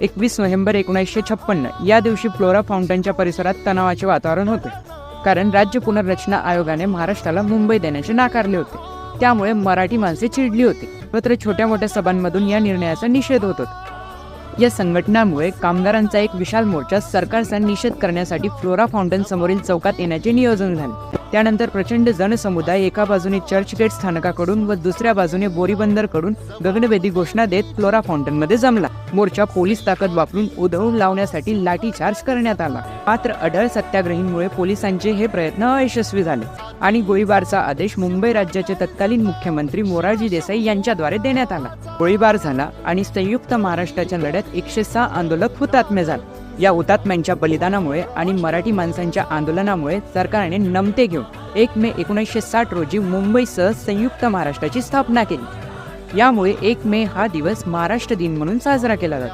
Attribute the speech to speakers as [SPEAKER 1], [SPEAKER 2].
[SPEAKER 1] एकवीस नोव्हेंबर एकोणीसशे छप्पन्न या दिवशी फ्लोरा फाउंटनच्या परिसरात तणावाचे वातावरण होते. कारण राज्य पुनर्रचना आयोगाने महाराष्ट्राला मुंबई देण्याचे नाकारले होते. त्यामुळे मराठी माणसे चिडली होती. मात्र छोट्या मोठ्या सभांमधून या निर्णयाचा निषेध होत होता. या संघटनामुळे कामगारांचा एक विशाल मोर्चा सरकारचा निषेध करण्यासाठी फ्लोरा फाउंटन समोरील चौकात येण्याचे नियोजन झाले. त्यानंतर प्रचंड जनसमुदाय एका बाजूने चर्चगेट स्थानकाकडून व दुसऱ्या बाजूने बोरीबंदरकडून गगनभेदी घोषणा देत फ्लोरा फाउंटनमध्ये जमला. मोर्चा पोलीस ताकद वापरून उधळून लावण्यासाठी लाठीचार्ज करण्यात आला. मात्र अढळ सत्याग्रहींमुळे पोलिसांचे हे प्रयत्न अयशस्वी झाले. आणि गोळीबारचा आदेश मुंबई राज्याचे तत्कालीन मुख्यमंत्री मोरारजी देसाई यांच्याद्वारे देण्यात आला. गोळीबार झाला आणि संयुक्त महाराष्ट्राच्या लढ्यात एकशे सहा आंदोलक हुतात्मे झाले. या हुतात्म्यांच्या बलिदानामुळे आणि मराठी माणसांच्या आंदोलनामुळे सरकारने नमते घेऊन एक मे एकोणीसशे साठ रोजी मुंबईसह संयुक्त महाराष्ट्राची स्थापना केली. यामुळे एक मे हा दिवस महाराष्ट्र दिन म्हणून साजरा केला जातो.